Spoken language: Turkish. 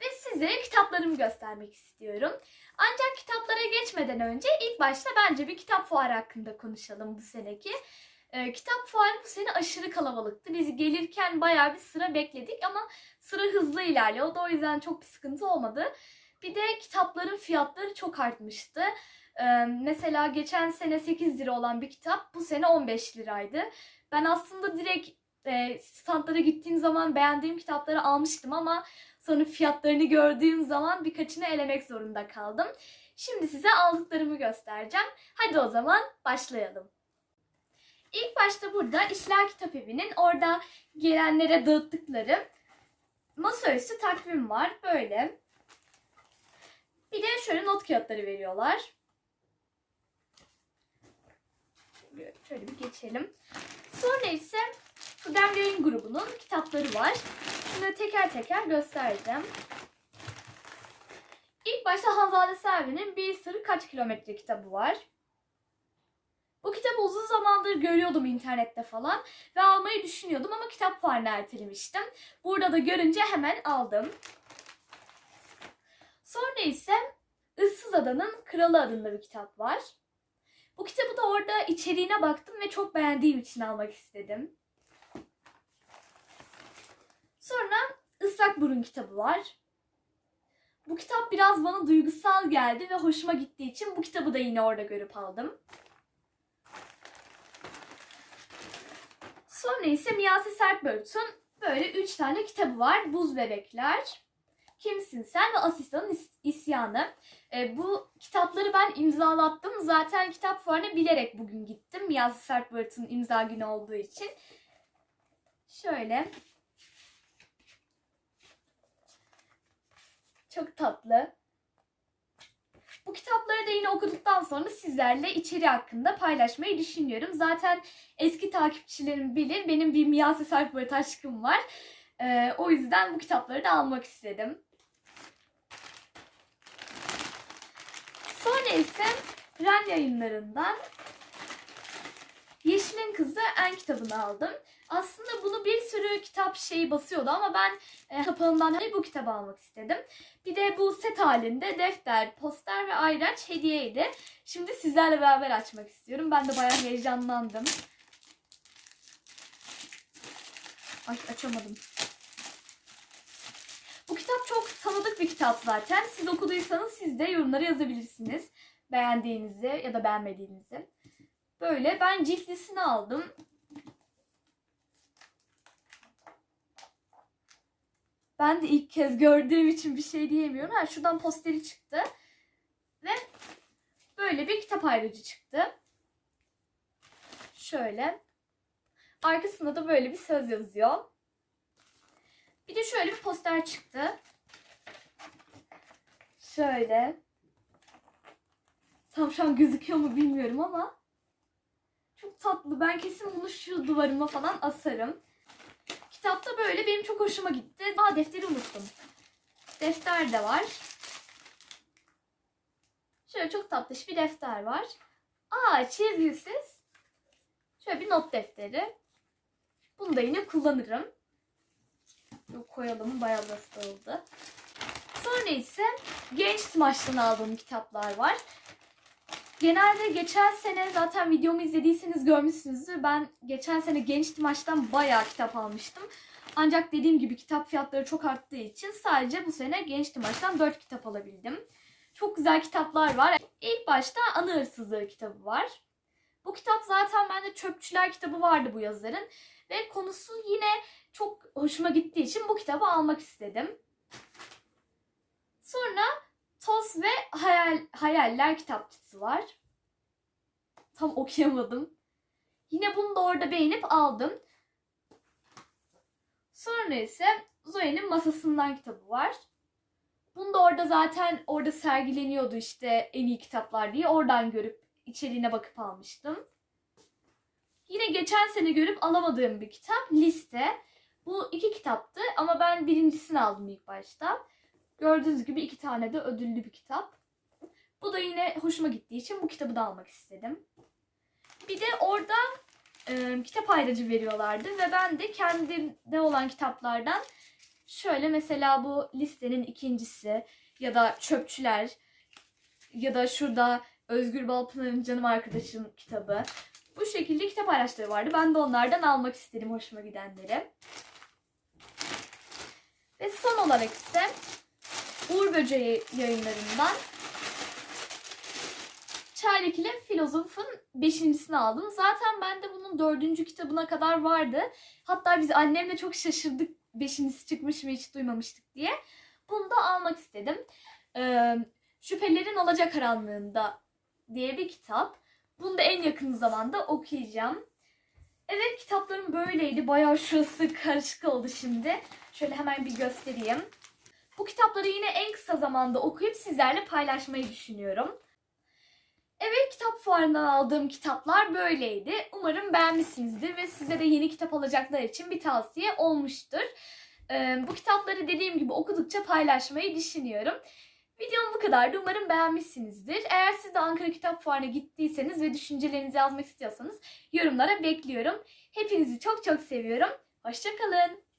ve size kitaplarımı göstermek istiyorum. Ancak kitaplara geçmeden önce ilk başta bence bir kitap fuarı hakkında konuşalım bu seneki. Ee, kitap fuarı bu sene aşırı kalabalıktı. Biz gelirken bayağı bir sıra bekledik ama sıra hızlı ilerliyordu. O yüzden çok bir sıkıntı olmadı. Bir de kitapların fiyatları çok artmıştı. Ee, mesela geçen sene 8 lira olan bir kitap bu sene 15 liraydı. Ben aslında direkt e, standlara gittiğim zaman beğendiğim kitapları almıştım ama sonra fiyatlarını gördüğüm zaman birkaçını elemek zorunda kaldım. Şimdi size aldıklarımı göstereceğim. Hadi o zaman başlayalım. İlk başta burada İşler Kitap Evi'nin orada gelenlere dağıttıkları masaüstü takvim var. Böyle. Bir de şöyle not kağıtları veriyorlar. Şöyle bir geçelim. Sonra ise Kudem Yayın Grubu'nun kitapları var. Şimdi teker teker göstereceğim. İlk başta Hanzade Selvi'nin Bir Sır Kaç Kilometre kitabı var. Bu kitabı uzun zamandır görüyordum internette falan ve almayı düşünüyordum ama kitap fuarını ertelemiştim. Burada da görünce hemen aldım. Sonra ise Issız Adanın Kralı adında bir kitap var. Bu kitabı da orada içeriğine baktım ve çok beğendiğim için almak istedim. Sonra Islak Burun kitabı var. Bu kitap biraz bana duygusal geldi ve hoşuma gittiği için bu kitabı da yine orada görüp aldım. Sonra ise Miyase Sertbört'ün böyle üç tane kitabı var. Buz Bebekler, Kimsin Sen ve Asistanın İs- İsyanı. E, bu kitapları ben imzalattım. Zaten kitap fuarına bilerek bugün gittim. Miyase Sertbört'ün imza günü olduğu için. Şöyle. Çok tatlı. Bu kitapları da yine okuduktan sonra sizlerle içeri hakkında paylaşmayı düşünüyorum. Zaten eski takipçilerim bilir benim bir Miyase Sertbört aşkım var. Ee, o yüzden bu kitapları da almak istedim. Sonra ise Ren yayınlarından Yeşil'in Kızı En kitabını aldım. Aslında bunu bir sürü kitap şeyi basıyordu ama ben e, kapağından bu kitabı almak istedim. Bir de bu set halinde defter, poster ve ayraç hediyeydi. Şimdi sizlerle beraber açmak istiyorum. Ben de bayağı heyecanlandım. Ay açamadım. Bu kitap çok tanıdık bir kitap zaten. Siz okuduysanız siz de yorumlara yazabilirsiniz. Beğendiğinizi ya da beğenmediğinizi. Böyle ben ciltlisini aldım. Ben de ilk kez gördüğüm için bir şey diyemiyorum. Ha şuradan posteri çıktı. Ve böyle bir kitap ayrıcı çıktı. Şöyle. Arkasında da böyle bir söz yazıyor. Bir de şöyle bir poster çıktı. Şöyle. Tam şu an gözüküyor mu bilmiyorum ama. Çok tatlı. Ben kesin bunu şu duvarıma falan asarım. Kitapta böyle benim çok hoşuma gitti. Aa defteri unuttum. Defter de var. Şöyle çok tatlış bir defter var. Aa çizgisiz. Şöyle bir not defteri. Bunu da yine kullanırım. Yok koyalım bayağı basit oldu. Sonra ise genç smaçtan aldığım kitaplar var. Genelde geçen sene zaten videomu izlediyseniz görmüşsünüzdür. Ben geçen sene genç Timaç'tan bayağı kitap almıştım. Ancak dediğim gibi kitap fiyatları çok arttığı için sadece bu sene genç Timaç'tan 4 kitap alabildim. Çok güzel kitaplar var. İlk başta Anı Hırsızlığı kitabı var. Bu kitap zaten bende Çöpçüler kitabı vardı bu yazarın. Ve konusu yine çok hoşuma gittiği için bu kitabı almak istedim. Sonra Toz ve Hayal, Hayaller kitapçısı var. Tam okuyamadım. Yine bunu da orada beğenip aldım. Sonra ise Zoe'nin Masasından kitabı var. Bunu da orada zaten orada sergileniyordu işte en iyi kitaplar diye. Oradan görüp içeriğine bakıp almıştım. Yine geçen sene görüp alamadığım bir kitap Liste. Bu iki kitaptı ama ben birincisini aldım ilk başta. Gördüğünüz gibi iki tane de ödüllü bir kitap. Bu da yine hoşuma gittiği için bu kitabı da almak istedim. Bir de orada e, kitap ayrıcı veriyorlardı ve ben de kendimde olan kitaplardan Şöyle mesela bu listenin ikincisi ya da çöpçüler ya da şurada Özgür Balpınar'ın Canım Arkadaşım kitabı. Bu şekilde kitap araçları vardı. Ben de onlardan almak istedim hoşuma gidenleri. Ve son olarak ise Uğur Böceği yayınlarından Çaylak ile Filozof'un beşincisini aldım. Zaten ben de bunun dördüncü kitabına kadar vardı. Hatta biz annemle çok şaşırdık beşincisi çıkmış mı hiç duymamıştık diye. Bunu da almak istedim. Ee, Şüphelerin Alacakaranlığında diye bir kitap. Bunu da en yakın zamanda okuyacağım. Evet kitaplarım böyleydi. Bayağı şurası karışık oldu şimdi. Şöyle hemen bir göstereyim. Bu kitapları yine en kısa zamanda okuyup sizlerle paylaşmayı düşünüyorum. Evet kitap fuarından aldığım kitaplar böyleydi. Umarım beğenmişsinizdir ve size de yeni kitap alacaklar için bir tavsiye olmuştur. Ee, bu kitapları dediğim gibi okudukça paylaşmayı düşünüyorum. Videom bu kadardı. Umarım beğenmişsinizdir. Eğer siz de Ankara Kitap Fuarı'na gittiyseniz ve düşüncelerinizi yazmak istiyorsanız yorumlara bekliyorum. Hepinizi çok çok seviyorum. Hoşçakalın.